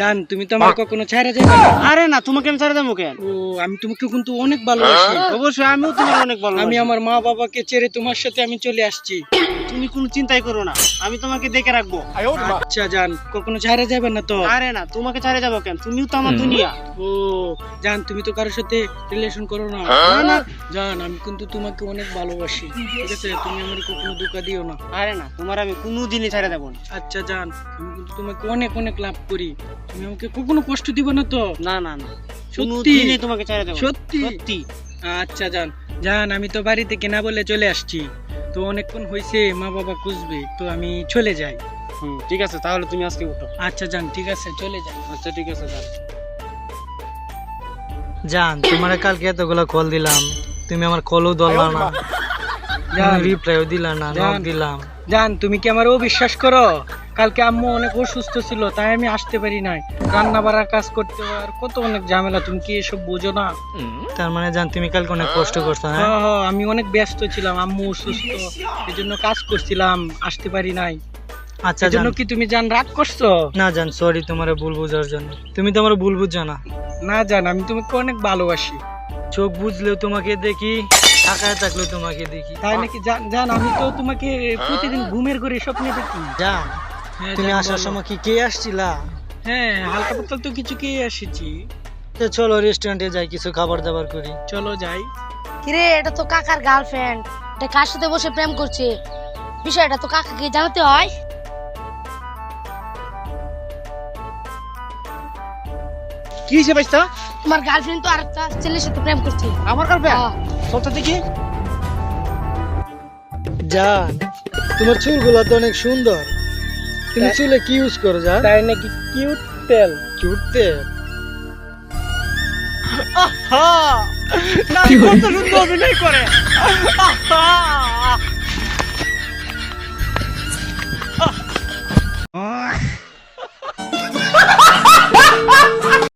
জান তুমি তো আমার কখনো ছাড়া যাবে আরে না তোমাকে আমি ছেড়ে দেবো কেন? ও আমি তোমাকে কিন্তু অনেক ভালোবাসি। অবশ্যই আমিও তোমার অনেক ভালো আমি আমার মা বাবাকে ছেড়ে তোমার সাথে আমি চলে আসছি। তুমি কোনো চিন্তাই করো না আমি তোমাকে দেখে রাখব। আচ্ছা জান কখনো ছাড়া যাবে না তো? আরে না তোমাকে ছেড়ে যাব কেন? তুমিও তো আমার দুনিয়া। ও জান তুমি তো কারোর সাথে রিলেশন করো না। না না জান আমি কিন্তু তোমাকে অনেক ভালোবাসি। ঠিক আছে তুমি আমার কখনো ধোকা দিও না। আরে না তোমার আমি কোনো দিনই ছেড়ে দেবো না। আচ্ছা জান আমি কিন্তু তোমাকে অনেক অনেক লাভ করি। তুমি আমাকে কখনো কষ্ট দিবে না তো? না না না। সত্যি? তোমাকে ছেড়ে দেবো সত্যি? সত্যি। আচ্ছা জান। জান আমি তো বাড়ি থেকে না বলে চলে আসছি। তো অনেকক্ষণ হয়েছে মা বাবা খুঁজবে তো আমি চলে যাই। হুম ঠিক আছে তাহলে তুমি আজকে উঠো। আচ্ছা জান ঠিক আছে চলে যাই। আচ্ছা ঠিক আছে যাও জান তোমার কালকে এতগুলো কল দিলাম। তুমি আমার কলও ধরলা না। রিপ্লাইও দিলা না নক জান। দিলাম। জান তুমি কি আমার অবিশ্বাস করো? কালকে আম্মু অনেক অসুস্থ ছিল তাই আমি আসতে পারি নাই। রান্না বাড়ার কাজ করতে আর কত অনেক ঝামেলা তুমি কি এসব বোঝো না? তার মানে জান তুমি কালকে অনেক কষ্ট করছ হ্যাঁ? হ্যাঁ হ্যাঁ, আমি অনেক ব্যস্ত ছিলাম আম্মু অসুস্থ এই জন্য কাজ করছিলাম আসতে পারি নাই। আচ্ছা জন্য কি তুমি জান রাগ করছ? না জান সরি তোমার ভুল বুঝার জন্য। তুমি তো আমার ভুল বুঝছ না। না জান আমি তোমাকে অনেক ভালোবাসি। চোখ বুঝলেও তোমাকে দেখি। তোমাকে দেখি। তাই নাকি? জান আমি তো তোমাকে প্রতিদিন ঘুমের ঘরে স্বপ্নে দেখি। জান হ্যাঁ, তুমি আসার সময় কি কে আসছিলা? হ্যাঁ হালকা পাতলা তো কিছু খেয়ে এসেছি। তো চলো রেস্টুরেন্টে যাই কিছু খাবার দাবার করি। চলো যাই। কিরে এটা তো কাকার গার্লফ্রেন্ড এটা কার সাথে বসে প্রেম করছে? বিষয়টা তো কাকাকে জানাতে হয়। কি হিসেবে বাইস্তা তোমার গার্লফ্রেন্ড তো আরেকটা ছেলের সাথে প্রেম করছে। আমার কালকে হ্যাঁ। সবটা দেখি। জান তোমার চুলগুলো তো অনেক সুন্দর। তুমি চুলে কি ইউজ করো জান? তাই নাকি কিউট তেল? চুটতে কত সুন্দর অভিনয় করে। আহা!